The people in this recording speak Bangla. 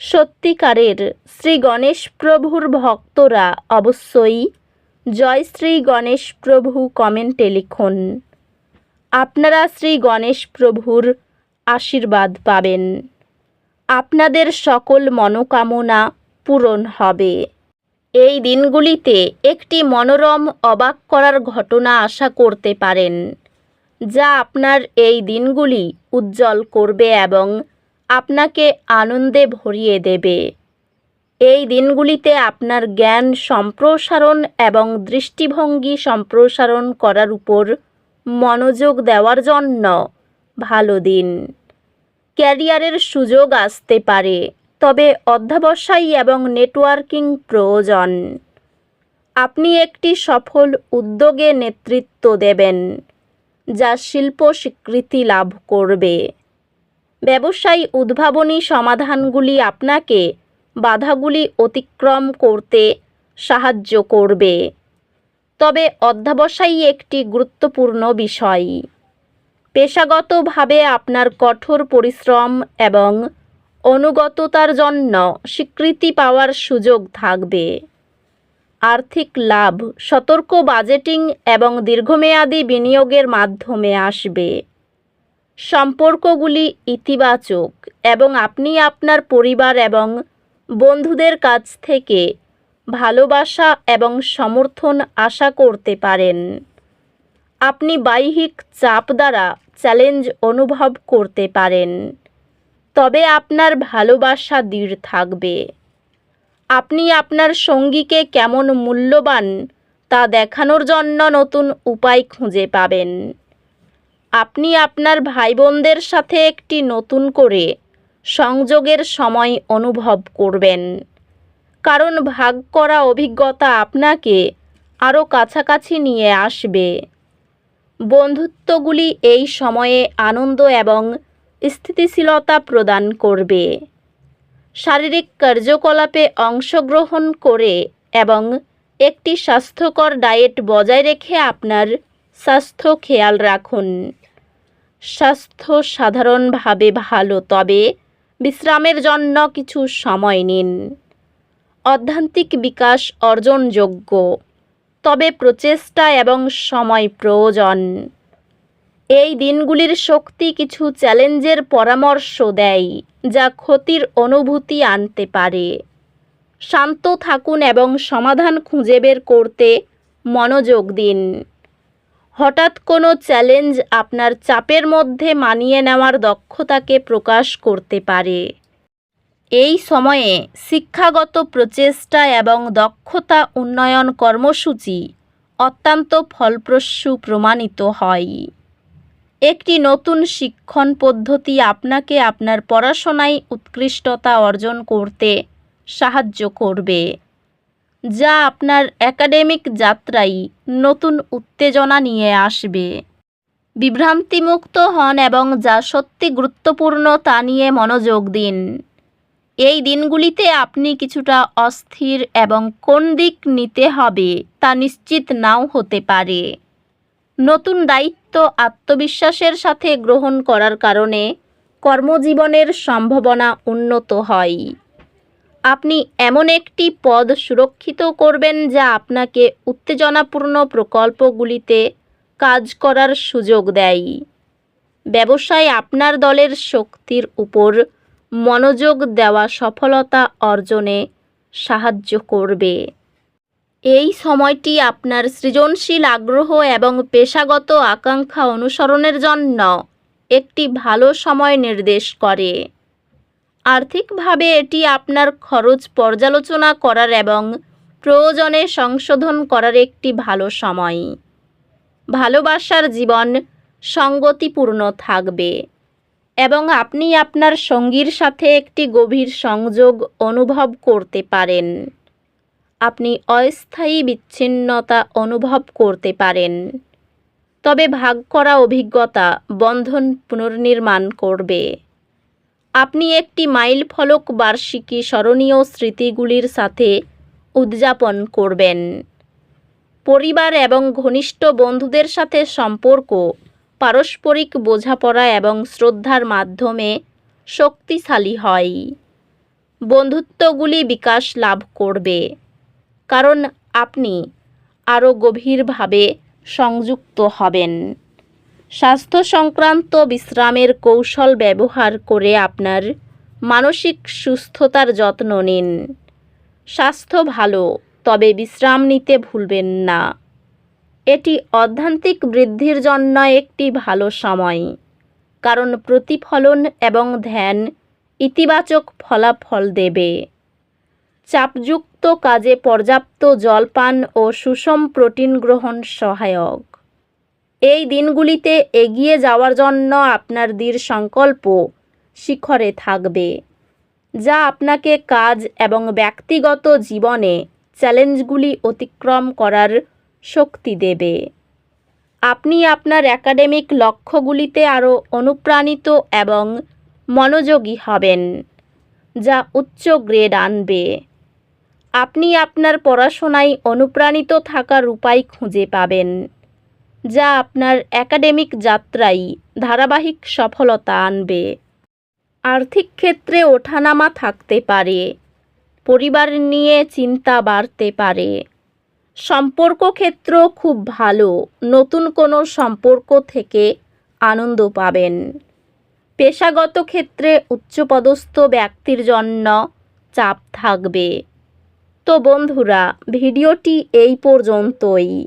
সত্যিকারের শ্রী গণেশ প্রভুর ভক্তরা অবশ্যই জয় শ্রী গণেশ প্রভু কমেন্টে লিখুন। আপনারা শ্রী গণেশ প্রভুর আশীর্বাদ পাবেন। আপনাদের সকল মনোকামনা পূরণ হবে। এই দিনগুলিতে একটি মনোরম অবাক করার ঘটনা আশা করতে পারেন, যা আপনার এই দিনগুলি উজ্জ্বল করবে এবং আপনাকে আনন্দে ভরিয়ে দেবে। এই দিনগুলিতে আপনার জ্ঞান সম্প্রসারণ এবং দৃষ্টিভঙ্গি সম্প্রসারণ করার উপর মনোযোগ দেওয়ার জন্য ভালো দিন। ক্যারিয়ারের সুযোগ আসতে পারে, তবে অধ্যাবসায়ী এবং নেটওয়ার্কিং প্রয়োজন। আপনি একটি সফল উদ্যোগে নেতৃত্ব দেবেন, যা শিল্প স্বীকৃতি লাভ করবে। ব্যবসায়ী উদ্ভাবনী সমাধানগুলি আপনাকে বাধাগুলি অতিক্রম করতে সাহায্য করবে। তবে অধ্যাবসায়ী একটি গুরুত্বপূর্ণ বিষয়। পেশাগতভাবে আপনার কঠোর পরিশ্রম এবং অনুগততার জন্য স্বীকৃতি পাওয়ার সুযোগ থাকবে। আর্থিক লাভ, সতর্ক বাজেটিং এবং দীর্ঘমেয়াদী বিনিয়োগের মাধ্যমে আসবে। সম্পর্কগুলি ইতিবাচক এবং আপনি আপনার পরিবার এবং বন্ধুদের কাছ থেকে ভালোবাসা এবং সমর্থন আশা করতে পারেন। আপনি বাহ্যিক চাপ দ্বারা চ্যালেঞ্জ অনুভব করতে পারেন। তবে আপনার ভালোবাসা দৃঢ় থাকবে। আপনি আপনার সঙ্গীকে কেমন মূল্যবান তা দেখানোর জন্য নতুন উপায় খুঁজে পাবেন। আপনি আপনার ভাই বোনদের সাথে একটি নতুন করে সংযোগের সময় অনুভব করবেন। কারণ ভাগ করা অভিজ্ঞতা আপনাকে আরও কাছাকাছি নিয়ে আসবে। বন্ধুত্বগুলি এই সময়ে আনন্দ এবং স্থিতিশীলতা প্রদান করবে। শারীরিক কার্যকলাপে অংশগ্রহণ করে এবং একটি স্বাস্থ্যকর ডায়েট বজায় রেখে আপনার স্বাস্থ্য খেয়াল রাখুন। স্বাস্থ্য সাধারণভাবে ভালো, তবে বিশ্রামের জন্য কিছু সময় নিন। অধ্যান্তিক বিকাশ অর্জনযোগ্য, তবে প্রচেষ্টা এবং সময় প্রয়োজন। এই দিনগুলির শক্তি কিছু চ্যালেঞ্জের পরামর্শ দেয়, যা ক্ষতির অনুভূতি আনতে পারে। শান্ত থাকুন এবং সমাধান খুঁজে বের করতে মনোযোগ দিন। হঠাৎ কোনো চ্যালেঞ্জ আপনার চাপের মধ্যে মানিয়ে নেওয়ার দক্ষতাকে প্রকাশ করতে পারে। এই সময়ে শিক্ষাগত প্রচেষ্টা এবং দক্ষতা উন্নয়ন কর্মসূচি অত্যন্ত ফলপ্রসূ প্রমাণিত হয়। একটি নতুন শিক্ষণ পদ্ধতি আপনাকে আপনার পড়াশোনায় উৎকৃষ্টতা অর্জন করতে সাহায্য করবে। যা আপনার একাডেমিক যাত্রায় নতুন উত্তেজনা নিয়ে আসবে। বিভ্রান্তিমুক্ত হন এবং যা সত্যি গুরুত্বপূর্ণ তা নিয়ে মনোযোগ দিন। এই দিনগুলিতে আপনি কিছুটা অস্থির এবং কোন দিক নিতে হবে তা নিশ্চিত নাও হতে পারে। নতুন দায়িত্ব আত্মবিশ্বাসের সাথে গ্রহণ করার কারণে কর্মজীবনের সম্ভাবনা উন্নত হয়। আপনি এমন একটি পদ সুরক্ষিত করবেন যা আপনাকে উত্তেজনাপূর্ণ প্রকল্পগুলিতে কাজ করার সুযোগ দেয়। ব্যবসায় আপনার দলের শক্তির উপর মনোযোগ দেওয়া সফলতা অর্জনে সাহায্য করবে। এই সময়টি আপনার সৃজনশীল আগ্রহ এবং পেশাগত আকাঙ্ক্ষা অনুসরণের জন্য একটি ভালো সময় নির্দেশ করে। আর্থিকভাবে এটি আপনার খরচ পর্যালোচনা করার এবং প্রয়োজনে সংশোধন করার একটি ভালো সময়। ভালোবাসার জীবন সঙ্গতিপূর্ণ থাকবে এবং আপনি আপনার সঙ্গীর সাথে একটি গভীর সংযোগ অনুভব করতে পারেন। আপনি অস্থায়ী বিচ্ছিন্নতা অনুভব করতে পারেন। তবে ভাগ করা অভিজ্ঞতা বন্ধন পুনর্নির্মাণ করবে। আপনি একটি মাইল ফলক বার্ষিকী স্মরণীয় স্মৃতিগুলির সাথে উদযাপন করবেন। পরিবার এবং ঘনিষ্ঠ বন্ধুদের সাথে সম্পর্ক, পারস্পরিক বোঝাপড়া এবং শ্রদ্ধার মাধ্যমে শক্তিশালী হয়। বন্ধুত্বগুলি বিকাশ লাভ করবে, কারণ আপনি আরও গভীরভাবে সংযুক্ত হবেন। স্বাস্থ্য সংক্রান্ত বিশ্রামের কৌশল ব্যবহার করে আপনার মানসিক সুস্থতার যত্ন নিন। স্বাস্থ্য ভালো, তবে বিশ্রাম নিতে ভুলবেন না। এটি অধ্যান্তিক বৃদ্ধির জন্য একটি ভালো সময়। কারণ প্রতিফলন এবং ধ্যান ইতিবাচক ফলাফল দেবে। চাপযুক্ত কাজে পর্যাপ্ত জলপান ও সুষম প্রোটিন গ্রহণ সহায়ক। এই দিনগুলিতে এগিয়ে যাওয়ার জন্য আপনার দৃঢ় সংকল্প শিখরে থাকবে, যা আপনাকে কাজ এবং ব্যক্তিগত জীবনে চ্যালেঞ্জগুলি অতিক্রম করার শক্তি দেবে। আপনি আপনার একাডেমিক লক্ষ্যগুলিতে আরও অনুপ্রাণিত এবং মনোযোগী হবেন, যা উচ্চ গ্রেড আনবে। আপনি আপনার পড়াশোনায় অনুপ্রাণিত থাকার উপায় খুঁজে পাবেন। যা আপনার একাডেমিক যাত্রায় ধারাবাহিক সফলতা আনবে। আর্থিক ক্ষেত্রে ওঠানামা থাকতে পারে। পরিবার নিয়ে চিন্তা বাড়তে পারে। সম্পর্ক ক্ষেত্র খুব ভালো, নতুন কোনো সম্পর্ক থেকে আনন্দ পাবেন। পেশাগত ক্ষেত্রে উচ্চপদস্থ ব্যক্তির জন্য চাপ থাকবে। তো বন্ধুরা, ভিডিওটি এই পর্যন্তই।